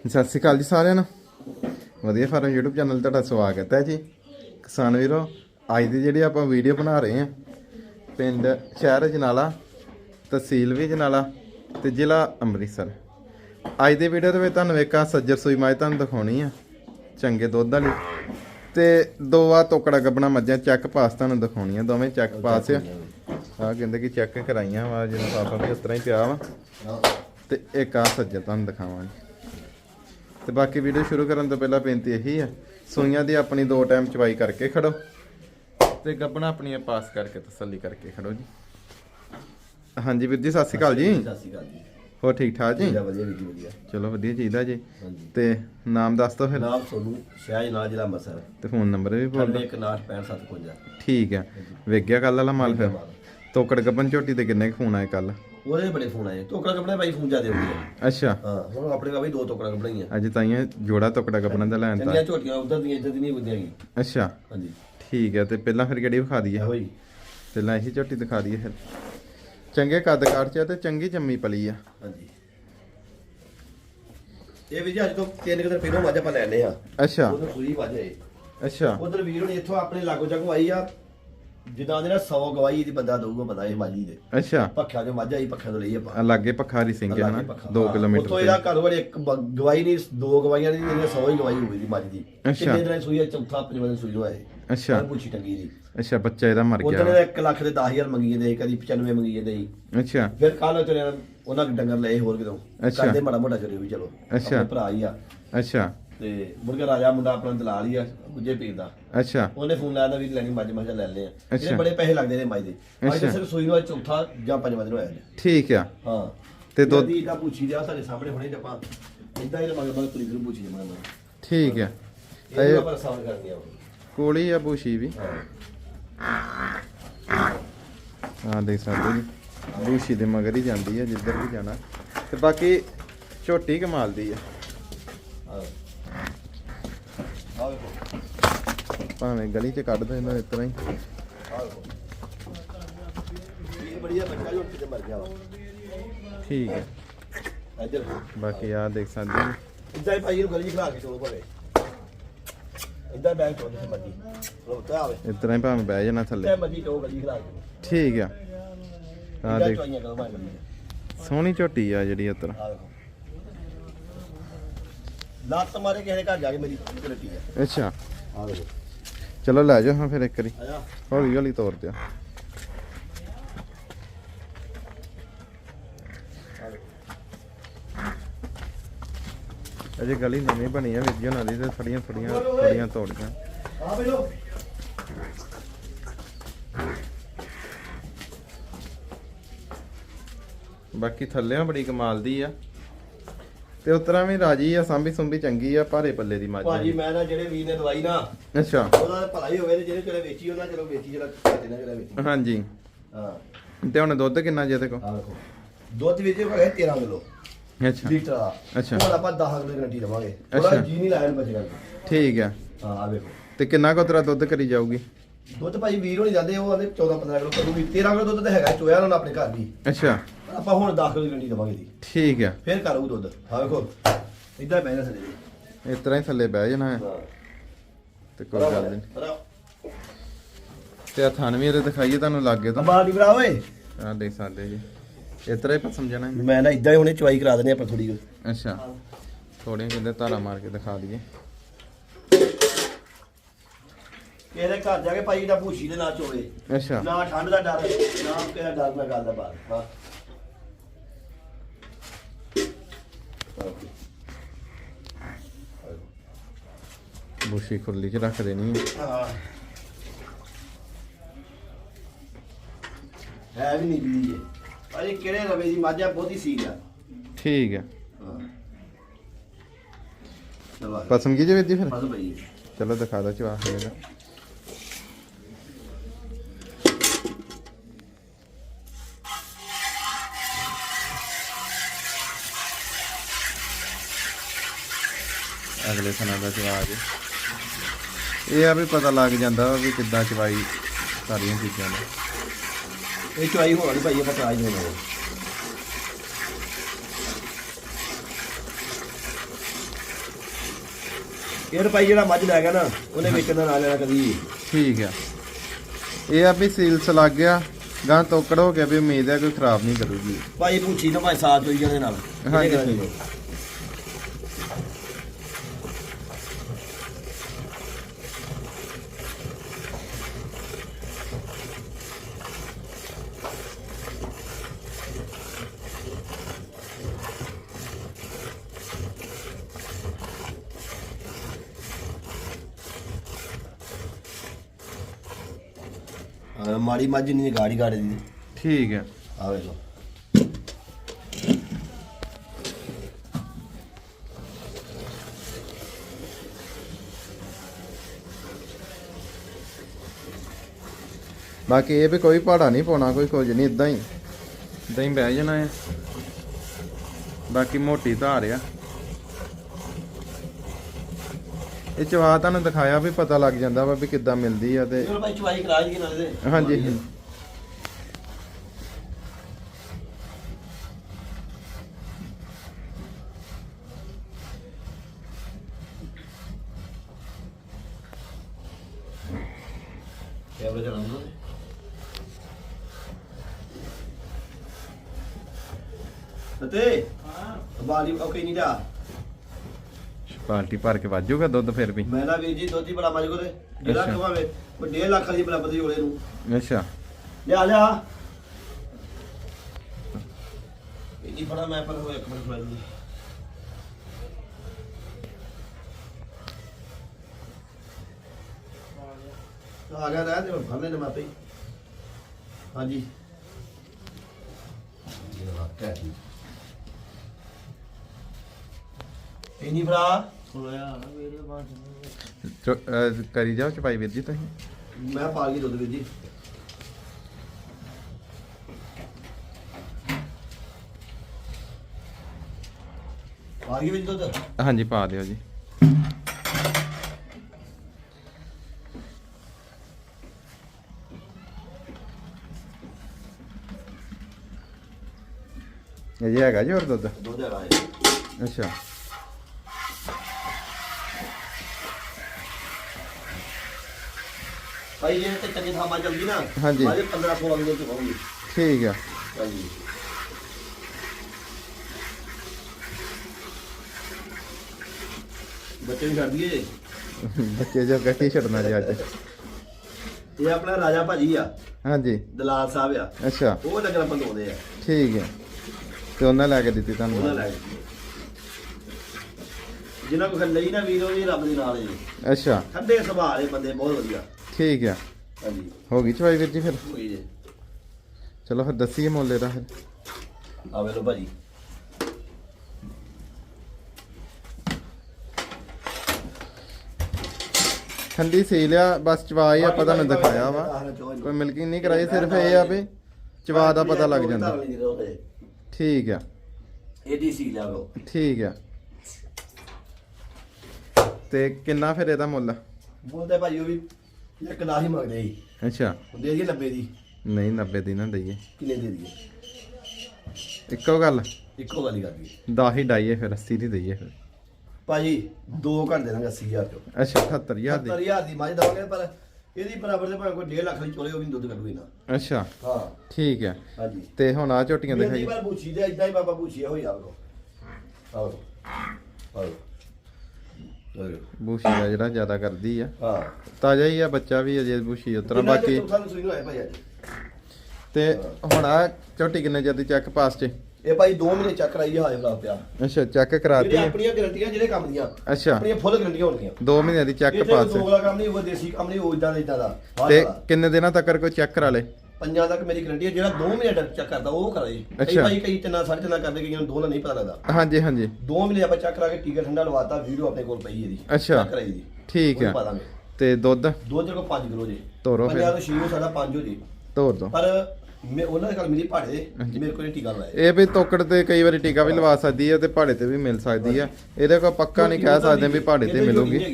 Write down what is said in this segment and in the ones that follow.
ਸਤਿ ਸ਼੍ਰੀ ਅਕਾਲ ਜੀ ਸਾਰਿਆਂ ਨੂੰ। ਵਧੀਆ ਫਾਰਮ YouTube ਚੈਨਲ ਤੇ ਤੁਹਾਡਾ ਸਵਾਗਤ ਹੈ ਜੀ। ਕਿਸਾਨ ਵੀਰੋ ਅੱਜ ਦੀ ਜਿਹੜੀ ਆਪਾਂ ਵੀਡੀਓ ਬਣਾ ਰਹੇ ਹਾਂ ਪਿੰਡ ਸ਼ਹਿਰ ਜਨਾਲਾ ਤਹਿਸੀਲ ਵੀ ਜਨਾਲਾ ਤੇ ਜ਼ਿਲ੍ਹਾ ਅੰਮ੍ਰਿਤਸਰ। ਅੱਜ ਦੀ ਵੀਡੀਓ ਦੇ ਵਿੱਚ ਤੁਹਾਨੂੰ ਇੱਕ ਆ ਸੱਜਰ ਸੂਈ ਮਾਈ ਤੁਹਾਨੂੰ ਦਿਖਾਉਣੀ ਆ ਚੰਗੇ ਦੁੱਧ ਵਾਲੀ। ਤੇ ਦੋ ਆ ਤੋਕੜਾ ਗੱਬਣਾ ਮੱਝਾਂ ਚੈੱਕ ਪਾਸ ਤੁਹਾਨੂੰ ਦਿਖਾਉਣੀਆਂ ਦੋਵੇਂ ਚੈੱਕ ਪਾਸ ਆ। ਆ ਕਹਿੰਦੇ ਕਿ ਚੈੱਕ ਕਰਾਈਆਂ ਵਾ ਜਿਵੇਂ ਪਾਪਾ ਵੀ ਉਸ ਤਰ੍ਹਾਂ ਹੀ ਪਿਆ ਵਾ। ਤੇ ਇੱਕ ਆ ਸੱਜਰ ਤੁਹਾਨੂੰ ਦਿਖਾਵਾਂਗੇ। ਤੇ ਬਾਕੀ ਵੀਡੀਓ ਸ਼ੁਰੂ ਕਰਨ ਤੋਂ ਪਹਿਲਾਂ ਬੇਨਤੀ ਇਹੀ ਹੈ ਸੂਈਆਂ ਦੀ ਆਪਣੀ ਦੋ ਟਾਈਮ ਚਵਾਈ ਕਰਕੇ ਖੜੋ ਤੇ ਗੱਬਣਾ ਆਪਣੀਆਂ ਪਾਸ ਕਰਕੇ ਤਸੱਲੀ ਕਰਕੇ ਖੜੋ ਜੀ। ਹਾਂਜੀ ਵੀਰ ਜੀ ਸਤਿ ਸ਼੍ਰੀ ਅਕਾਲ ਜੀ। ਸਤਿ ਸ਼੍ਰੀ ਅਕਾਲ ਜੀ। ਹੋਰ ਠੀਕ ਠਾਕ ਜੀ? ਵਧੀਆ ਵਧੀਆ ਵੀਰ ਜੀ ਵਧੀਆ। ਚਲੋ ਵਧੀਆ ਚਾਹੀਦਾ ਜੀ। ਤੇ ਨਾਮ ਦੱਸ ਦਿਓ ਫਿਰ। ਨਾਮ ਸੋਨੂੰ ਸ਼ਹਿਜ ਨਾਲ ਜ਼ਿਲ੍ਹਾ ਅੰਮ੍ਰਿਤਸਰ। ਤੇ ਫੋਨ ਨੰਬਰ ਵੀ ਬੋਲ ਦਿਓ। 916557 ਠੀਕ ਹੈ ਵੇਖ ਗਿਆ ਕੱਲ ਵਾਲਾ ਮਾਲ ਫਿਰ। ਤੋਕੜ ਗੱਬਨ ਝੋਟੀ ਤੇ ਕਿੰਨੇ ਕੁ ਫੋਨ ਆਏ ਕੱਲ ਉਹਦੇ ਬੜੇ ਫੋਨ ਆਏ। ਟੋਕਰਾ ਕੱਪੜੇ ਭਾਈ ਫੋਨ ਜਾਦੇ ਹੁੰਦੇ ਆ। ਅੱਛਾ। ਹਾਂ ਹੁਣ ਆਪਣੇ ਕੋਲ ਵੀ ਦੋ ਟੋਕਰਾ ਕੱਪੜੇ ਆ ਅੱਜ ਤਾਈਆਂ ਜੋੜਾ ਤੋਕੜਾ ਗੱਬਨ ਦਾ ਲੈਣ ਤਾਂ। ਚੰਗੀਆਂ ਝੋਟੀਆਂ ਉਧਰ ਦੀਆਂ ਇੱਧਰ ਦੀ ਨਹੀਂ ਹੁੰਦੀਆਂ ਹੈਗੀ ਅੱਛਾ। ਹਾਂਜੀ। ਠੀਕ ਹੈ ਤੇ ਪਹਿਲਾਂ ਫਿਰ ਕਿਹੜੀ ਵਿਖਾ ਦਈਏ? ਇਹੋ ਹੀ। ਪਹਿਲਾਂ ਇਹੀ ਝੋਟੀ ਦਿਖਾ ਦਈਏ ਫਿਰ। ਚੰਗੇ ਕੱਦ ਕਾਠ ਚ ਆ ਤੇ ਚੰਗੀ ਜੰਮੀ ਪਲੀ ਆ। ਹਾਂਜੀ। ਇਹ ਵੀ ਜੀ ਅੱਜ ਤੋਂ ਤਿੰਨ ਕੁ ਦਿਨ ਪਹਿਲਾਂ ਮੱਝ ਆਪਾਂ ਲੈਣੇ ਆ ਅੱਛਾ। ਉਧਰ ਸੂਈ ਹੈ। ਅੱਛਾ। ਉਧਰ ਵੀਰ ਹੁਣ ਇੱਥੋਂ ਆਪਣੇ ਲਾਗੋ ਚੱਕੋ ਆਈ ਆ। ਜਿੱਦਾਂ ਦੇ ਨਾ 100 ਗਵਾਹੀ ਦੀ ਬੰਦਾ ਦਊਗਾ ਬੰਦਾ ਇਹ ਮਾਜੀ ਦੇ। ਅੱਛਾ। ਪੱਖਿਆਂ ਚੋਂ ਮੱਝ ਆਈ ਪੱਖਿਆਂ ਤੋਂ ਲਈ ਆਪਾਂ। ਆ ਲਾਗੇ ਪਖਾਰੀ ਸਿੰਘ ਹੈ ਨਾ 2 ਉੱਥੋਂ ਕਿਲੋਮੀਟਰ ਇਹਦਾ ਘਰ ਵਾਲੇ ਇੱਕ ਬ- ਗਵਾਹੀ ਨਹੀਂ ਦੋ ਗਵਾਈਆਂ ਨਹੀਂ ਇਹਨੇ 100 ਹੀ ਗਵਾਈ ਹੋਈ ਦੀ ਮੱਝ ਦੀ। ਅੱਛਾ। ਕਿੰਨੇ ਦਿਨਾਂ ਸੂਈ ਆ ਚੌਥਾ ਪੰਜਵਾਂ ਦਿਨ ਸੂਈ ਹੋਇਆ ਇਹ। ਅੱਛਾ। ਪੁੱਛੀ ਟੰਗੀ ਦੀ ਅੱਛਾ ਬੱਚਾ ਇਹਦਾ ਮਰ ਉਦੋਂ ਗਿਆ ਨੇ 1 ਲੱਖ ਦੇ 10000 ਮੰਗੀ ਜਾਂਦੇ ਸੀ, ਕਦੀ 95 ਮੰਗੀ ਜਾਂਦੇ ਸੀ ਅੱਛਾ। ਫਿਰ ਕੱਲ ਚਲੇ ਉਹਨਾਂ ਦੇ ਡੰਗਰ ਲਏ ਹੋਰ ਅੱਛਾ। ਕਰਦੇ ਮਾੜਾ ਮੋਟਾ ਚਲੇ ਵੀ ਚਲੋ। ਅੱਛਾ। ਆਪਣੇ ਭਰਾ ਹੀ ਆ। ਅੱਛਾ। ਤੇ ਮੁਰਗਾ ਰਾਜਾ ਮੁੰਡਾ ਆਪਣਾ ਦਲਾਲ ਹੀ ਆ ਗੁੱਜੇ ਪੀਰ ਦਾ। ਅੱਛਾ। ਉਹਨੇ ਫੋਨ ਲਾਇਆ ਵੀ ਲੈਣੀ ਮੱਝ ਮੱਝ ਲੈ ਲੈ ਆ। ਅੱਛਾ। ਇਹਦੇ ਬੜੇ ਪੈਸੇ ਲੱਗਦੇ ਨੇ ਮੱਝ ਦੇ। ਅੱਜ ਅੱਛਾ। ਸਿਰਫ ਸੂਈ ਨੂੰ ਅੱਜ ਚੌਥਾ ਜਾਂ ਪੰਜਵਾਂ ਦਿਨ ਹੋਇਆ ਜੀ ਠੀਕ ਆ। ਹਾਂ। ਤੇ ਦੁੱਧ ਦੀ ਦਾ ਪੁੱਛੀ ਦਿਆ ਸਾਡੇ ਸਾਹਮਣੇ ਹੁਣੇ ਜਪਾਂ। ਇਦਾਂ ਹੀ ਮਗਰ ਮਗਰ ਪੁਲਿਸ ਨੂੰ ਪੁੱਛੀ ਨਾ। ਠੀਕ ਆ। ਇਹ ਆਪਾਂ ਸਾਹਮਣੇ ਕਰਨੀ ਆ ਕੋਲੀ ਆ ਬੂਸ਼ੀ ਵੀ। ਹਾਂ। ਦੇਖ ਸਕਦੇ ਜੀ। ਬੂਸ਼ੀ ਦੇ ਮਗਰ ਹੀ ਜਾਂਦੀ ਆ ਜਿੱਧਰ ਵੀ ਜਾਣਾ। ਤੇ ਬਾਕੀ ਝੋਟੀ ਕਮਾਲ ਦੀ ਆ ਹਾਂ ਆਹ ਵੇਖੋ ਭਾਵੇਂ ਗਲੀ 'ਚ ਕੱਢ ਦੋ ਇਹਨਾਂ ਇਸ ਤਰ੍ਹਾਂ ਹੀ। ਆਹ ਵੇਖੋ ਇਹ ਬੜੀਆ ਬੱਚਾ ਜੋ ਕਿਤੇ ਮਰ ਗਿਆ ਵਾ ਠੀਕ ਹੈ। ਇੱਧਰ। ਬਾਕੀ ਆ ਦੇਖ ਸਕਦੇ ਜੀ ਇਦਾਂ ਹੀ ਭਾਈ ਨੂੰ ਗਲੀ ਖਲਾ ਕੇ ਚੋਲੋ ਭਾਵੇਂ। ਇਦਾਂ ਬੈਂਕ ਤੇ ਆਵੇ। ਇਸ ਤਰ੍ਹਾਂ ਹੀ ਭਾਵੇਂ ਬਹਿ ਜਾਣਾ ਥੱਲੇ। ਤੇ ਮੱਜੀ ਚੋ ਗਲੀ ਖਲਾ ਕੇ ਠੀਕ ਆ। ਆ ਇਦਾਂ ਦੇਖ। ਚੋਈਆਂ ਕਰੋ ਭਾਈ ਮੱਜੀ ਸੋਹਣੀ ਝੋਟੀ ਆ ਜਿਹੜੀ ਉਤਰ ਲੱਤ ਮਾਰੇ ਕਿਸੇ ਦੇ ਘਰ ਜਾ ਕੇ ਮੇਰੀ ਲੱਟੀ ਆ। ਅੱਛਾ। ਆਹ ਵੇਖੋ ਚਲੋ ਲੈ ਜਾਓ ਹਾਂ ਫਿਰ ਇੱਕ ਵਾਰੀ। ਹੌਲੀ ਹੌਲੀ ਤੋਰ ਦਿਓ। ਅਜੇ ਗਲੀ ਨਵੀਂ ਬਣੀ ਆ ਉਹਨਾਂ ਦੀ ਤੇ ਥੋੜੀਆਂ ਥੋੜੀਆਂ ਥੋੜੀਆਂ ਤੋੜੀਆਂ। ਆ ਬੇਲੋ ਬਾਕੀ ਥੱਲੇੋਂ ਬੜੀ ਕਮਾਲ ਦੀ ਆ। ਤੇ ਉਤਰਾ ਵੀ ਰਾਜੀ ਆ ਸਾਂਭੀ ਸੁੰਭੀ ਚੰਗੀ ਆ ਭਾਰੇ ਪੱਲੇ ਦੀ ਮੱਝ ਆ ਭਾਜੀ ਮੈਂ ਨਾ ਜਿਹੜੇ ਵੀਰ ਨੇ ਦਵਾਈ ਨਾ ਅੱਛਾ। ਉਹਦਾ ਭਲਾ ਹੀ ਹੋਵੇ ਤੇ ਜਿਹੜੇ ਚਲੇ ਵੇਚੀ ਉਹਨਾਂ ਚਲੋ ਵੇਚੀ ਜਿਹੜਾ ਨਾਲ ਜਿਹੜਾ ਵੇਚੀ। ਹਾਂਜੀ। ਹਾਂ। ਤੇ ਹੁਣ ਦੁੱਧ ਕਿੰਨਾ ਜੇ ਤੇ ਕੋ ਆ ਵੇਖੋ ਦੁੱਧ ਵਿੱਚ ਹੈਗਾ 13 ਕਿਲੋ। ਅੱਛਾ। ਲੀਟਰ ਦਾ ਅੱਛਾ। ਹੁਣ ਆਪਾਂ 10 ਕਿਲੋ ਗਰੰਟੀ ਦਵਾਂਗੇ। ਥੋੜਾ ਅੱਛਾ। ਜੀ ਨਹੀਂ ਲਾਇਆ ਬਚੇਗਾ ਠੀਕ ਆ। ਹਾਂ ਆ ਵੇਖੋ ਤੇ ਕਿੰਨਾ ਕੁ ਉਤਰਾ ਦੁੱਧ ਕਰੀ ਜਾਊਗੀ? ਦੁੱਧ ਭਾਈ ਵੀਰ ਹੋਣੀ ਜਾਂਦੇ ਉਹ ਆਂਦੇ 14 15 ਕਿਲੋ ਕਰੂਗੀ। 13 ਕਿਲੋ ਦੁੱਧ ਤਾਂ ਹੈਗਾ ਚੋਇਆ ਉਹਨਾਂ ਆਪਣੇ ਘਰ ਵੀ ਅੱਛਾ। ਆਪਾਂ ਹੁਣ 10 ਕਿਲੋ ਗਰੰਟੀ ਦਵਾਂਗੇ ਦੀ ਠੀਕ ਆ। ਫੇਰ ਕਰੂ ਦੁੱਧ। ਆ ਵੇਖੋ ਇਦਾਂ ਬਹਿਣਾ ਜੀ। ਇਸ ਤਰ੍ਹਾਂ ਹੀ ਥੱਲੇ ਬਹਿ ਜਾਣਾ ਹੈ। ਤੇ ਕੋਈ ਗੱਲ ਨਹੀਂ। ਤੇ ਆ ਥਣ ਵੀ ਇਹਦੇ ਦਿਖਾਈਏ ਤੁਹਾਨੂੰ ਲੱਗੇ ਤਾਂ। ਬਾਡੀ ਬਰਾ ਓਏ। ਆ ਦੇਖ ਸਕਦੇ ਜੀ। ਇਸ ਤਰ੍ਹਾਂ ਹੀ ਪਸਮ ਜਾਣਾ। ਮੈਂ ਨਾ ਇਦਾਂ ਹੀ ਹੁਣੇ ਚਵਾਈ ਕਰਾ ਦਿੰਦੇ ਆਪਾਂ ਥੋੜੀ ਅੱਛਾ। ਥੋੜੀਆਂ ਕਹਿੰਦੇ ਧਾਰਾ ਮਾਰ ਕੇ ਦਿਖਾ ਦਈਏ। ਇਹਦੇ ਘਰ ਜਾ ਕੇ ਭਾਈ ਦਾ ਭੂਸ਼ੀ ਦੇ ਨਾਲ ਚੋਵੇ। ਅੱਛਾ। ਨਾ ਠੰਡ ਦਾ ਡਰ ਨਾ ਕਿਹਦਾ ਡਰ ਗੱਲ ਦਾ ਬਾਤ ਹਾਂ। ਬੂਸ਼ੀ ਖੁਰਲੀ 'ਚ ਰੱਖ ਦੇਣੀ ਹੈ। ਹਾਂ ਹੈ ਵੀ ਨਹੀਂ ਬੀਜੀ ਭਾਈ ਕਿਹੜੇ ਰਵੇ ਦੀ? ਮਾਝਾ ਬਹੁਤੀ ਸੀਲ ਆ ਠੀਕ ਹੈ। ਹਾਂ। ਚਲੋ ਪਸਮ ਕੀ ਜੇ ਫਿਰ? ਬਸ ਭਾਈ ਚਲੋ ਦਿਖਾ ਦੋ ਚਵਾ ਹੋਏਗਾ ਅਗਲੇ ਸਨਾਂ ਦਾ ਚਵਾ ਜੀ। ਇਹ ਆ ਵੀ ਪਤਾ ਲੱਗ ਜਾਂਦਾ ਵਾ ਕਿੱਦਾਂ ਚਵਾਈ ਸਾਰੀਆਂ ਚੀਜ਼ਾਂ ਦਾ ਇਹ ਚਵਾਈ ਹੋਣਾ ਨਹੀਂ ਭਾਈ ਆਪਾਂ ਟਰਾਈ ਹੋਣਾ ਇਹ ਰੁਪਏ ਜਿਹੜਾ ਮੱਝ ਲੈ ਗਿਆ ਨਾ ਉਹਨੇ ਵੇਚਣ ਦਾ ਨਾਂ ਲੈਣਾ ਕਦੀ। ਠੀਕ ਆ। ਇਹ ਆ ਵੀ ਸੀਲਸ ਲੱਗ ਗਿਆ ਗਾਂ ਤੋਕੜ ਹੋ ਗਿਆ ਵੀ ਉਮੀਦ ਹੈ ਕੋਈ ਖਰਾਬ ਨਹੀਂ ਕਰੂਗੀ। ਭਾਈ ਪੁੱਛੀ ਨਾ ਭਾਈ ਸਾਥ ਹੋਈ ਜਾਂਦੇ ਨਾਲ। ਹਾਂਜੀ। ਹਾਂ, ਮਾੜੀ ਮੱਝ ਨਹੀਂ ਗਾੜੀ ਗਾੜੀ ਦੀ। ਠੀਕ ਆ ਆ ਵੇਖੋ ਬਾਕੀ ਇਹ ਵੀ ਕੋਈ ਪਹਾੜਾ ਨਹੀਂ ਪਾਉਣਾ ਕੋਈ ਕੁਝ ਨਹੀਂ ਇਦਾਂ ਹੀ। ਇਦਾਂ ਹੀ ਬਹਿ ਜਾਣਾ ਹੈ ਬਾਕੀ ਮੋਟੀ ਧਾਰ ਆ। ਇਹ ਚਵਾ ਤੁਹਾਨੂੰ ਦਿਖਾਇਆ ਵੀ ਪਤਾ ਲੱਗ ਜਾਂਦਾ ਵਾ ਵੀ ਕਿੱਦਾਂ ਮਿਲਦੀ ਆ ਤੇ ਚਲੋ ਭਾਈ ਚਵਾਈ ਕਰਾ ਜੀ ਨਾਲੇ ਦੇ ਹਾਂਜੀ। ਕੈਮਰਾ ਚਲਾਉਂਦਾ ਤੇ ਹਾਂ ਬਾਲੀ ਓਕੇ ਨਹੀਂ ਦਾ ਬਾਲਟੀ ਭਰ ਕੇ ਵੱਜੂਗਾ ਦੁੱਧ ਫਿਰ ਵੀ। ਮੈਂ ਨਾ ਵੀਰ ਜੀ ਦੋਤੀ ਬੜਾ ਮਜ ਕੋਲੇ ਜਿਹੜਾ ਅੱਛਾ। ਕਵਾਵੇ ਉਹ 1.5 ਲੱਖ ਦੀ ਬਰਾਬਰ ਦੀ ਹੋਲੇ ਨੂੰ। ਅੱਛਾ। ਲਿਆ ਲਿਆ। ਇਹਦੀ ਫੜਾ ਮੈਂ ਪਰ ਹੋਇਆ ਇੱਕ ਮਿੰਟ ਜੀ ਆ ਗਿਆ ਰਹਿ ਤੇ ਫੜ ਲੈਣੇ ਮਾਪੇ ਹਾਂਜੀ। ਇਹ ਵਾਕਿਆ ਜੀ। ਚੋ- ਅਹ ਕਰੀ ਜਾਓ ਚਪਾਈ ਵੀਰ ਜੀ ਤੁਸੀਂ। ਮੈਂ ਪਾ ਗਈ ਦੁੱਧ ਵੀਰ ਜੀ। ਪਾ ਗਈ ਵਿੱਚ ਦੁੱਧ? ਹਾਂਜੀ ਪਾ ਦਿਓ ਜੀ। ਇਹ ਜੀ ਹੈਗਾ ਜੀ ਹੋਰ ਦੁੱਧ? ਦੁੱਧ ਹੈਗਾ ਅੱਛਾ। ਭਾਈ ਜੇ ਤੇ ਚੰਗੀ ਥਾਂ ਮਾ ਜਲਦੀ ਨਾ ਹਾਂਜੀ। ਮਾਜੇ 15 16 ਦਿਨ ਚ ਹੋਊਗੀ। ਠੀਕ ਆ। ਹਾਂਜੀ। ਬੱਚੇ ਵੀ ਦਈਏ ਜੇ? ਬੱਚੇ ਜੋ ਗੱਟੀ ਛੱਡਣਾ ਜੀ ਅੱਜ। ਇਹ ਆਪਣਾ ਰਾਜਾ ਭਾਜੀ ਆ। ਹਾਂਜੀ। ਦਲਾਲ ਸਾਹਿਬ ਆ। ਅੱਛਾ। ਉਹ ਲੱਗਣਾ ਬੰਦੋਦੇ ਆ। ਠੀਕ ਹੈ ਤੇ ਉਹਨਾਂ ਲੈ ਕੇ ਦਿੱਤੀ ਉਹਨਾਂ ਤੁਹਾਨੂੰ ਲੈ ਗਏ। ਜਿਨ੍ਹਾਂ ਕੋ ਲਈ ਨਾ ਵੀਰੋ ਜੀ ਰੱਬ ਦੇ ਨਾਲ ਜੀ ਅੱਛਾ। ਠੰਡੇ ਸੁਭਾਅ ਦੇ ਬੰਦੇ ਬਹੁਤ ਵਧੀਆ। ਠੀਕ ਆ। ਹਾਂਜੀ। ਹੋ ਗਈ ਚਵਾਈ ਵੀਰ ਜੀ ਫਿਰ? ਹੋਈ ਜੇ। ਚਲੋ ਫਿਰ ਦੱਸੀਏ ਮੁੱਲ ਇਹਦਾ ਫਿਰ। ਆਵੇ ਲੋ ਭਾਜੀ। ਠੰਡੀ ਸੀ ਲਿਆ ਬਸ ਚਵਾ ਹੀ ਆਪਾਂ ਤੁਹਾਨੂੰ ਦਿਖਾਇਆ ਵਾ। ਕੋਈ ਮਿਲਕਿੰਗ ਨਹੀਂ ਕਰਾਈ ਸਿਰਫ ਇਹ ਆ ਵੀ ਚਵਾ ਦਾ ਪਤਾ ਲੱਗ ਜਾਂਦਾ। ਠੀਕ ਆ। ਇਹਦੀ ਸੀ ਲਿਆ ਲੋ ਠੀਕ ਆ। ਤੇ ਕਿੰਨਾ ਫਿਰ ਇਹਦਾ ਮੁੱਲ? ਬੋਲਦੇ ਭਾਜੀ ਉਹ ਵੀ ਇੱਕ ਨਾ ਹੀ ਮੰਗਦੇ ਸੀ। ਅੱਛਾ। ਹੁੰਦੇ ਜੀ 90 ਦੀ। ਨਹੀਂ 90 ਦੀ ਨਾ ਦਈਏ। ਕਿੰਨੇ ਦੇ ਦਈਏ? ਇੱਕੋ ਗੱਲ? ਇੱਕੋ ਗੱਲ ਹੀ ਕਰਦੀ 10 ਹੀ ਡਾਈਏ ਫਿਰ 80 ਦੀ ਦਈਏ ਫਿਰ। ਭਾਜੀ ਦੋ ਘੰਟੇ ਦੇ ਦਾਂਗੇ 80000 ਚੋਂ। ਅੱਛਾ 78000 ਦੀ। 70000 ਦੀ ਮੱਝ ਦਵਾਂਗੇ ਪਰ ਇਹਦੀ ਬਰਾਬਰ ਦੇ ਭਾਵੇਂ ਕੋਈ 1.5 ਲੱਖ ਦੀ ਚੋਲੇ ਉਹ ਵੀ ਦੁੱਧ ਕੱਢੂਗੀ ਨਾ। ਅੱਛਾ। ਹਾਂ। ਠੀਕ ਆ ਹਾਂਜੀ। ਤੇ ਹੁਣ ਆ ਝੋਟੀਆਂ ਦਿਖਾਈ ਵਾਰ ਪੁੱਛੀ ਤੇ ਇਦਾਂ ਹੀ ਬਾਬਾ ਪੁੱਛੀ ਹੋਈ ਆਵੋ ਆਵੋ ਆਵੋ ਬੂਸ਼ੀ ਦਾ ਜਿਹੜਾ ਜ਼ਿਆਦਾ ਕਰਦੀ ਆ। ਹਾਂ। ਤਾਜ਼ਾ ਹੀ ਆ ਬੱਚਾ ਵੀ ਅਜੇ ਬੂਸ਼ੀ ਉਤਰਾ ਬਾਕੀ। ਭਾਈ ਅੱਜ। ਤੇ ਹੁਣ ਆ ਝੋਟੀ ਕਿੰਨੇ ਜਦੀ ਚੈੱਕ ਪਾਸ ਚ? ਇਹ ਭਾਈ 2 ਮਹੀਨੇ ਚੱਕ ਕਰਾਈ ਹੈ ਹਾਜ਼ਰ ਪਿਆ। ਅੱਛਾ ਚੈੱਕ ਕਰਾਤੀ ਆਪਣੀਆਂ ਗਰੰਟੀਆਂ ਜਿਹੜੇ ਕੰਮ ਦੀਆਂ। ਅੱਛਾ। ਆਪਣੀਆਂ ਫੁੱਲ ਗਰੰਟੀਆਂ ਹੋਣਗੀਆਂ 2 ਮਹੀਨਿਆਂ ਦੀ ਚੈੱਕ ਇਹ ਤੇ ਪਾਸ ਦੋਗਲਾ ਕੰਮ ਨਹੀਂ ਉਹ ਦੇਸੀ ਕੰਮ ਨਹੀਂ ਉਹ ਇਦਾਂ ਦਾ ਇਦਾਂ ਦਾ। ਤੇ। ਕਿੰਨੇ ਦਿਨਾਂ ਤੱਕ ਕੋਈ ਚੈੱਕ ਕਰਾ ਲੇ? ਪੰਜਾਂ ਤੱਕ ਮੇਰੀ ਗਰੰਟੀ ਹੈ ਜਿਹੜਾ 2 ਮਹੀਨੇ ਚੈੱਕ ਕਰਦਾ ਉਹ ਕਰਾਈ। ਕਈ ਅੱਛਾ। ਭਾਈ ਕਈ ਤਿੰਨਾਂ ਸਾਢੇ ਤਿੰਨਾਂ ਕਰਦੇ ਕਈਆਂ ਨੂੰ ਦੋ ਨਾਲ ਨਹੀਂ ਪਤਾ ਲੱਗਦਾ। ਹਾਂਜੀ ਹਾਂਜੀ। 2 ਮਹੀਨੇ ਆਪਾਂ ਚੈੱਕ ਕਰਾ ਕੇ ਟੀਕਾ ਠੰਡਾ ਲਵਾਤਾ ਵੀਡੀਓ ਆਪਣੇ ਕੋਲ ਪਈ ਇਹਦੀ ਅੱਛਾ। ਕਰਾਈ ਦੀ ਠੀਕ ਆ। ਦਾਂਗੇ। ਤੇ ਦੁੱਧ? ਦੋ ਜਿਹੜੇ 5 ਕਿਲੋ ਜੀ। ਤੋਰੋ ਫਿਰ। ਪੰਜਾਂ ਤੋਂ 6 ਸਾਡਾ 5 ਹੋ ਜੀ। ਤੋਰ ਦੋ। ਪਰ ਮੈਂ ਉਹਨਾਂ ਦੇ ਕੋਲ ਮੇਰੀ ਭਾੜੇ ਮੇਰੇ ਕੋਲ ਇਹ ਟੀਕਾ ਲਵਾਇਆ। ਇਹ ਵੀ ਤੋਕੜ ਤੇ ਕਈ ਵਾਰੀ ਟੀਕਾ ਵੀ ਲਵਾ ਸਕਦੀ ਹੈ ਤੇ ਪਹਾੜੇ ਤੇ ਵੀ ਮਿਲ ਸਕਦੀ ਆ ਇਹਦੇ ਕੋਲ ਪੱਕਾ ਨਹੀਂ ਕਹਿ ਸਕਦੇ ਵੀ ਪਹਾੜੇ ਤੇ ਮਿਲੂਗੀ। ਹੈ।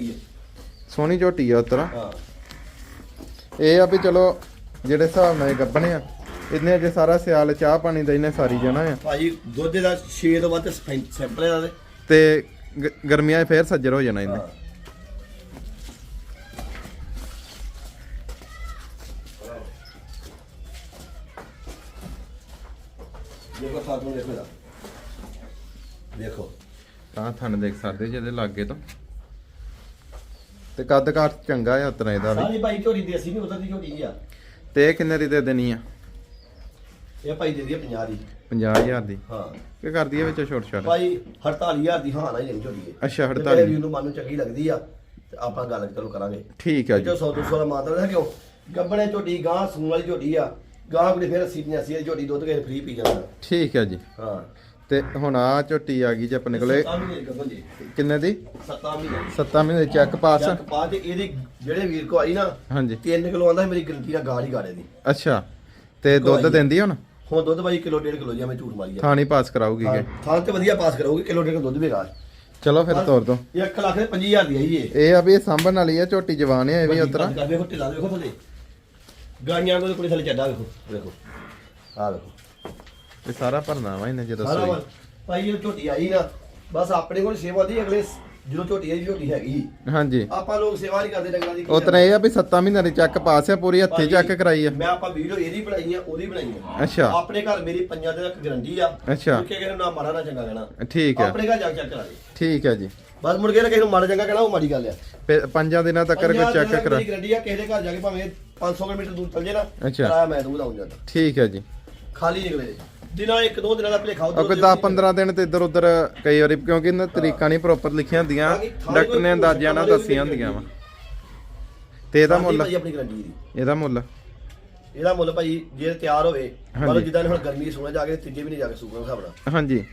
ਸੋਹਣੀ ਝੋਟੀ ਆ ਉਤਰਾ। ਹਾਂ। ਇਹ ਆ ਵੀ ਚਲੋ ਜਿਹੜੇ ਹਿਸਾਬ ਨਾਲ ਇਹ ਗੱਭਣੇ ਆ ਇਹਨੇ ਅਜੇ ਸਾਰਾ ਸਿਆਲ ਚਾਹ ਪਾਣੀ ਦਾ ਇਹਨੇ ਸਾਰੀ ਜਾਣਾ ਆ। ਭਾਜੀ ਦੁੱਧ ਦਾ 6 ਤੋਂ ਵੱਧ ਸੈਂਪਲ ਇਹਦਾ ਤੇ ਤੇ ਗਰਮੀਆਂ 'ਚ ਫੇਰ ਸੱਜਰ ਹੋ ਜਾਣਾ ਇਹਨੇ। ਦੇਖੋ ਤਾਂ ਥਣ ਦੇਖ ਸਕਦੇ ਜਿਹਦੇ ਲਾਗੇ ਤੋਂ। ਤੇ ਕੱਦ ਕਾਠ ਚੰਗਾ ਆ ਉਤਨਾ ਇਹਦਾ ਵੀ। ਸਾਰੀ ਭਾਈ ਝੋਲੀ ਦੇਸੀ ਨਹੀਂ ਉਧਰ ਦੀ ਝੋਲੀ ਆ। ਤੇ ਇਹ ਕਿੰਨੇ ਦੀ ਦੇ ਦੇਣੀ ਆ? ਇਹ ਭਾਈ ਦੇ ਦਈਏ 50 ਦੀ। 50000 ਦੀ। ਹਾਂ। ਕੀ ਕਰਦੀ ਹੈ ਵਿੱਚ ਛੋਟ ਛੋਟ? ਭਾਈ 48000 ਦੀ ਹਾਂ ਨਾ ਹੀ ਲੈਣੀ ਅੱਛਾ, ਜੇ 48 ਵੀਰ ਨੂੰ ਮਨ ਨੂੰ ਚੰਗੀ ਲੱਗਦੀ ਆ ਤੇ ਆਪਾਂ ਗੱਲ ਚਲੋ ਕਰਾਂਗੇ। ਠੀਕ ਆ ਜੋ। ਜੀ 100 200 ਦਾ ਮਾਤਰਾ ਹੈ ਕਿਉਂ ਗੱਬਣੇ ਝੋਟੀ ਗਾਂ ਸੂਣ ਵਾਲੀ ਝੋਟੀ ਆ। ਗਾਂ ਕੋਲੇ ਫਿਰ 80 85 ਦੀ ਝੋਟੀ ਦੁੱਧ ਕੇ ਫ੍ਰੀ ਪੀ ਜਾਂਦਾ। ਠੀਕ ਆ ਜੀ। ਹਾਂ। ਤੇ ਹੁਣ ਆ ਝੋਟੀ ਆ ਗਈ ਜੀ ਆਪਣੇ ਕੋਲੇ। ਸੱਤਾਂ ਮਹੀਨੇ ਦੀ ਗੱਭਣ ਜੀ। ਕਿੰਨੇ ਦੀ? ਸੱਤਾਂ ਮਹੀਨੇ ਦੀ। 7 ਮਹੀਨੇ ਚੈੱਕ ਪਾਸ। ਚੱਕ ਪਾ ਤੇ ਇਹਦੀ ਜਿਹੜੇ ਵੀਰ ਕੋ ਆਈ ਨਾ ਹਾਂਜੀ। 3 ਕਿਲੋ ਆਂਦਾ ਮੇਰੀ ਗਰੰਟੀ ਦਾ ਗਾਲ ਹੀ ਗਾੜੇ ਦੀ ਅੱਛਾ। ਤੇ ਦੁੱਧ। ਦਿੰਦੀ ਹੁਣ? ਹੁਣ ਦੁੱਧ ਭਾਈ ਕਿਲੋ ਡੇਢ ਕਿਲੋ ਜਿਹਾ ਮੈਂ ਝੂਠ ਮਾਰੀ ਆ। ਥਾਣੀ ਪਾਸ ਕਰਾਊਗੀ ਕਿ ਥਾਂ ਤੇ ਵਧੀਆ ਪਾਸ ਕਰੋਗੇ ਕਿਲੋ ਡੇਢ ਕਿਲੋ ਦੁੱਧ ਵੀ ਗਾਲ ਚਲੋ ਫਿਰ ਤੋਰ ਦੋ। ਇਹ 1 ਲੱਖ ਦੇ 25000 ਦੀ ਆਈ ਇਹ ਇਹ ਆ ਵੀ ਇਹ ਸਾਂਭਣ ਵਾਲੀ ਆ ਝੋਟੀ ਜਵਾਨ ਆ ਇਹ ਵੀ ਉਤਰਾ। ਕਰ ਵੇਖੋ ਢਿੱਲਾ ਵੇਖੋ ਥੱਲੇ। ਗਾਈਆਂ ਕੋਲ ਕੁੜੀ ਥੱਲੇ ਚੱਡਾ ਵੇਖੋ ਵੇਖੋ। ਆ ਵੇਖੋ। ਤੇ ਸਾਰਾ ਭਰਨਾ ਵਾ ਇਹਨੇ ਜਦੋਂ ਸਾਰਾ ਭਾਈ ਇਹ ਝੋਟੀ ਆਈ ਨਾ ਬਸ ਆਪਣੇ ਕੋਲ ਸੇਵਾ ਦੀ ਅਗਲੇ ਸ- ਜਦੋਂ ਝੋਟੀ ਆਈ ਝੋਟੀ ਹੈਗੀ ਹਾਂਜੀ। ਆਪਾਂ ਲੋਕ ਸੇਵਾ ਨਹੀਂ ਕਰਦੇ ਡੰਗਰਾਂ ਦੀ ਕੀ ਉਤਰਾ ਇਹ ਆ ਵੀ 7 ਮਹੀਨੇ ਦੀ ਚੈੱਕ ਪਾਸ ਆ ਪੂਰੀ ਹੱਥੀ ਚੈੱਕ ਕਰਾਈ ਆ। ਮੈਂ ਆਪਾਂ ਵੀਡੀਓ ਇਹਦੀ ਬਣਾਈ ਆ ਉਹਦੀ ਬਣਾਈ ਆ। ਅੱਛਾ। ਆਪਣੇ ਘਰ ਮੇਰੀ ਪੰਜਾਂ ਦੇ ਤੱਕ ਗਰੰਟੀ ਆ। ਅੱਛਾ। ਕੇ ਕਿਸੇ ਨੂੰ ਨਾ ਮਾੜਾ ਨਾ ਚੰਗਾ ਕਹਿਣਾ। ਠੀਕ ਆ। ਆਪਣੇ ਘਰ ਜਾ ਕੇ ਚੈੱਕ ਕਰਾ ਦੇ। ਠੀਕ ਆ ਜੀ। ਬਸ ਮੁੜ ਕੇ ਨਾ ਕਿਸੇ ਨੂੰ ਮਾੜਾ ਚੰਗਾ ਕਹਿਣਾ ਉਹ ਮਾੜੀ ਗੱਲ ਆ। ਫਿਰ ਪੰਜਾਂ ਦਿਨਾਂ ਤੱਕ ਕੋਈ ਚੈੱਕ ਕਰਾ। ਮੇਰੀ ਗਰੰਟੀ ਆ ਕਿਸੇ ਦੇ ਘਰ ਜਾ ਕੇ ਭਾਵੇਂ 500 ਕਿਲੋਮੀਟਰ ਦੂਰ ਚੱਲ ਜੇ ਨਾ ਅੱਛਾ। ਕਿਰਾਇਆ ਮੈਂ ਦੂੰਗਾ ਆਉਂ ਜਾਂਦਾ ਠੀਕ ਹੈ ਜੀ। ਖਾਲੀ ਨਿਕਲੇ ਦਿਨਾਂ ਇੱਕ ਦੋ ਦਿਨਾਂ ਦਾ ਭਲੇਖਾ ਉਹ ਕੋਈ 10 15 ਦਿਨ ਤੇ ਇੱਧਰ ਉੱਧਰ ਕਈ ਵਾਰੀ ਕਿਉਂਕਿ ਇਹਨਾਂ ਤਰੀਕਾਂ ਨਹੀਂ ਪ੍ਰੋਪਰ ਲਿਖੀਆਂ ਹੁੰਦੀਆਂ ਡਾਕਟਰ ਨੇ ਅੰਦਾਜ਼ਿਆਂ ਨਾਲ ਦੱਸੀਆਂ ਹੁੰਦੀਆਂ ਵਾ। ਤੇ ਇਹਦਾ ਮੁੱਲ? ਭਾਈ ਆਪਣੀ ਗਰੰਟੀ ਦੀ। ਇਹਦਾ ਮੁੱਲ? ਇਹਦਾ ਮੁੱਲ ਭਾਈ ਜੇ ਤਿਆਰ ਹੋਵੇ। ਮਤਲਬ ਜਿੱਦਾਂ ਹੁਣ ਗਰਮੀ ਸੁਣਾ ਜਾ ਕੇ ਤੀਜੇ ਵੀ ਨਹੀਂ ਜਾ ਕੇ ਸੂਕਣ ਹਿਸਾਬ ਹਾਂਜੀ।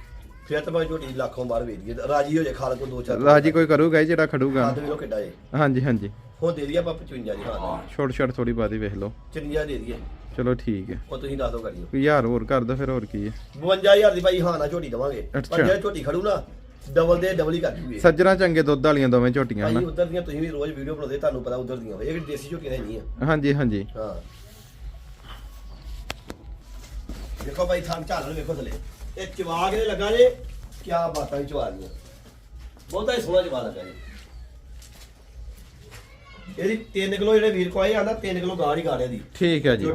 ਫਿਰ ਤਾਂ ਭਾਵੇਂ ਝੋਟੀ ਲੱਖੋਂ ਬਾਹਰ ਵੇਚ ਗਏ ਰਾਜੀ ਹੋ ਜੇ ਖਾਲ ਕੋ ਦੋ ਚਾਰ ਰਾਜੀ ਕੋਈ ਕਰੂਗਾ ਹੀ ਜਿਹੜਾ ਖੜੂਗਾ। ਵੀ ਲੋ ਕਿੱਡਾ ਜੇ। ਹਾਂਜੀ ਹਾਂਜੀ। ਹੁਣ ਦੇ ਦਈਏ ਆਪਾਂ 55 ਦੀ ਹਾਂ। ਛੋਟ ਛੋਟ ਥੋੜੀ ਬਾਦੀ ਵੇਖ ਲਓ। 54 ਦੇ ਦਈਏ। ਚਲੋ ਠੀਕ ਹੈ। ਉਹ ਤੁਸੀਂ ਦੱਸ ਦੋ ਕਰਿਓ। ਹਜ਼ਾਰ ਹੋਰ ਕਰ ਦੋ ਫਿਰ ਹੋਰ ਕੀ ਹੈ? 52000 ਦੀ ਭਾਈ ਹਾਂ ਨਾ ਝੋਟੀ ਦਵਾਂਗੇ। ਪਰ ਜੇ ਝੋਟੀ ਖੜੂ ਨਾ ਡਬਲ ਦੇ ਡਬਲ ਹੀ ਕਰ ਜੂਗੇ। ਸੱਜਣਾ ਚੰਗੇ ਦੁੱਧ ਵਾਲੀਆਂ ਦੋਵੇਂ ਝੋਟੀਆਂ ਭਾਈ ਨਾ ਉਧਰ ਦੀਆਂ ਤੁਸੀਂ ਵੀ ਰੋਜ਼ ਵੀਡੀਓ ਬਣਾਉਂਦੇ ਤੁਹਾਨੂੰ ਪਤਾ ਉਧਰ ਦੀਆਂ ਇਹ ਦੇਸੀ ਝੋਟੀਆਂ ਨਹੀਂ ਆ ਹਾਂਜੀ ਹਾਂਜੀ। ਹਾਂ। ਦੇਖੋ ਭਾਈ ਥਾਂ ਝਾਲਣ ਵੇਖੋ ਥਲੇ। ਇਹ ਚਵਾ ਕੇ ਲੱਗਾ ਜੇ। ਕੀ ਬਾਤਾਂ ਚਵਾ ਲੀਆਂ ਬਹੁਤਾ ਹੀ ਸੋਹਣਾ ਚਵਾ ਲੱਗਾ ਜੀ। ਇਹਦੀ 3 ਕਿਲੋ ਜਿਹੜੇ ਵੀਰ ਕੋ ਆਏ ਆਂਦਾ 3 ਕਿਲੋ ਗਾੜ ਹੀ ਗਾੜਿਆ ਦੀ। ਠੀਕ ਹੈ ਜੀ।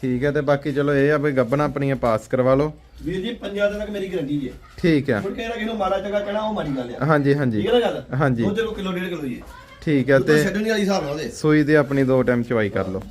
ਠੀਕ ਹੈ ਤੇ ਬਾਕੀ ਚਲੋ ਇਹ ਆ ਵੀ ਗੱਬਣਾ ਆਪਣੀਆਂ ਪਾਸ ਕਰਵਾ ਲਓ। ਵੀਰ ਜੀ ਪੰਜਾਂ ਦਿਨ ਤੱਕ ਮੇਰੀ ਗਰੰਟੀ ਜੇ। ਠੀਕ ਹੈ। ਮੁੜ ਕੇ ਇਹਦਾ ਕਿਹਨੂੰ ਮਾੜਾ ਚੰਗਾ ਕਹਿਣਾ ਉਹ ਮਾੜੀ ਗੱਲ ਆ। ਹਾਂਜੀ ਹਾਂਜੀ। ਠੀਕ ਹੈ ਨਾ ਗੱਲ? ਹਾਂਜੀ। ਦੁੱਧ ਕਿਲੋ ਡੇਢ ਕਿਲੋ ਜੀ। ਠੀਕ ਹੈ ਤੇ ਤੇ ਛੱਡਣੀ ਵਾਲੀ ਹਿਸਾਬ ਨਾਲ ਉਹਦੇ। ਸੂਈ ਦੀ ਆਪਣੀ ਦੋ ਟਾਈਮ ਚਵਾਈ ਕਰ ਲਓ।